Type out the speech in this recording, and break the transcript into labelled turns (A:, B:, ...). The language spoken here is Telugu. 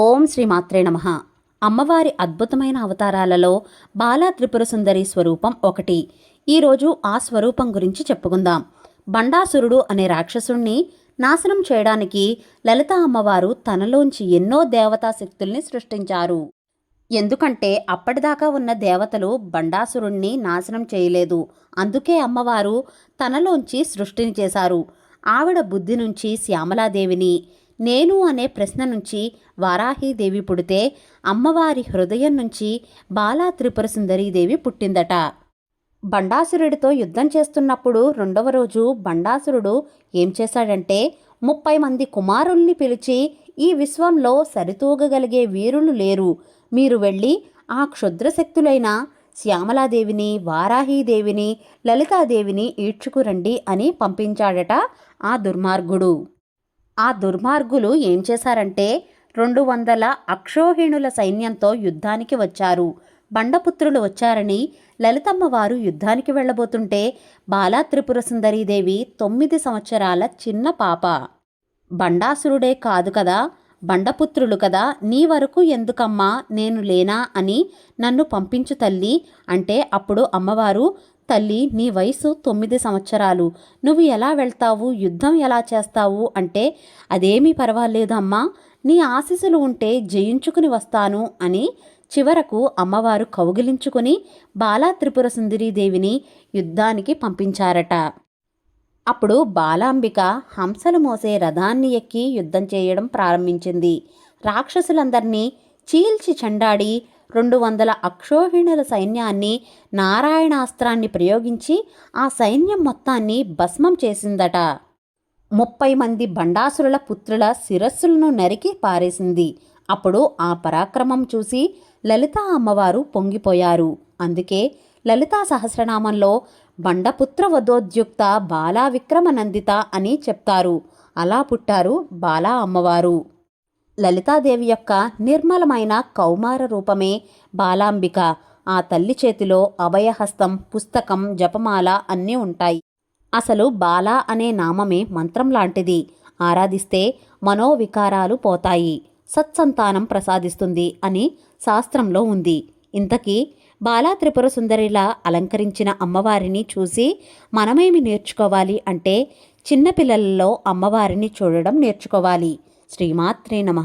A: ఓం శ్రీ మాత్రే నమ. అమ్మవారి అద్భుతమైన అవతారాలలో బాలా త్రిపుర సుందరి స్వరూపం ఒకటి. ఈరోజు ఆ స్వరూపం గురించి చెప్పుకుందాం. బండాసురుడు అనే రాక్షసుణ్ణి నాశనం చేయడానికి లలిత అమ్మవారు తనలోంచి ఎన్నో దేవతా శక్తుల్ని సృష్టించారు. ఎందుకంటే అప్పటిదాకా ఉన్న దేవతలు బండాసురుణ్ణి నాశనం చేయలేదు. అందుకే అమ్మవారు తనలోంచి సృష్టిని చేశారు. ఆవిడ బుద్ధి నుంచి శ్యామలాదేవిని నేను అనే ప్రశ్న నుంచి వారాహీదేవి పుడితే అమ్మవారి హృదయం నుంచి బాలా త్రిపుర సుందరీదేవి పుట్టిందట. బండాసురుడితో యుద్ధం చేస్తున్నప్పుడు రెండవ రోజు బండాసురుడు ఏం చేశాడంటే ముప్పై మంది కుమారుల్ని పిలిచి ఈ విశ్వంలో సరితూగగలిగే వీరులు లేరు. మీరు వెళ్ళి ఆ క్షుద్రశక్తులైన శ్యామలాదేవిని వారాహీదేవిని లలితాదేవిని ఈడ్చుకురండి అని పంపించాడట ఆ దుర్మార్గుడు. ఆ దుర్మార్గులు ఏం చేశారంటే రెండు వందల అక్షోహిణుల సైన్యంతో యుద్ధానికి వచ్చారు. బండపుత్రులు వచ్చారని లలితమ్మ వారు యుద్ధానికి వెళ్ళబోతుంటే బాలా త్రిపుర సుందరీదేవి తొమ్మిది సంవత్సరాల చిన్న పాప. బండాసురుడే కాదు కదా బండపుత్రులు కదా నీ వరకు ఎందుకమ్మా నేను లేనా అని నన్ను పంపించు తల్లి అంటే అప్పుడు అమ్మవారు తల్లి నీ వయసు తొమ్మిది సంవత్సరాలు. నువ్వు ఎలా వెళ్తావు? యుద్ధం ఎలా చేస్తావు? అంటే అదేమీ పర్వాలేదు అమ్మా నీ ఆశీస్సులు ఉంటే జయించుకుని వస్తాను అని చివరకు అమ్మవారు కౌగిలించుకుని బాలా త్రిపుర సుందరీదేవిని యుద్ధానికి పంపించారట. అప్పుడు బాలాంబిక హంసలు మోసే రథాన్ని ఎక్కి యుద్ధం చేయడం ప్రారంభించింది. రాక్షసులందరినీ చీల్చి చెండాడి రెండు వందల అక్షోహిణుల సైన్యాన్ని నారాయణాస్త్రాన్ని ప్రయోగించి ఆ సైన్యం మొత్తాన్ని భస్మం చేసిందట. ముప్పై మంది బండాసురుల పుత్రుల శిరస్సులను నరికి పారేసింది. అప్పుడు ఆ పరాక్రమం చూసి లలితా అమ్మవారు పొంగిపోయారు. అందుకే లలితా సహస్రనామంలో బండపుత్ర వధోద్యుక్త బాలా విక్రమనందిత అని చెప్తారు. అలా పుట్టారు బాలా అమ్మవారు. లలితాదేవి యొక్క నిర్మలమైన కౌమార రూపమే బాలాంబిక. ఆ తల్లి చేతిలో అభయహస్తం పుస్తకం జపమాల అన్నీ ఉంటాయి. అసలు బాల అనే నామమే మంత్రం లాంటిది. ఆరాధిస్తే మనోవికారాలు పోతాయి. సత్సంతానం ప్రసాదిస్తుంది అని శాస్త్రంలో ఉంది. ఇంతకీ బాలా త్రిపుర సుందరిలా అలంకరించిన అమ్మవారిని చూసి మనమేమి నేర్చుకోవాలి అంటే చిన్నపిల్లలలో అమ్మవారిని చూడడం నేర్చుకోవాలి. శ్రీమాత్రే నమ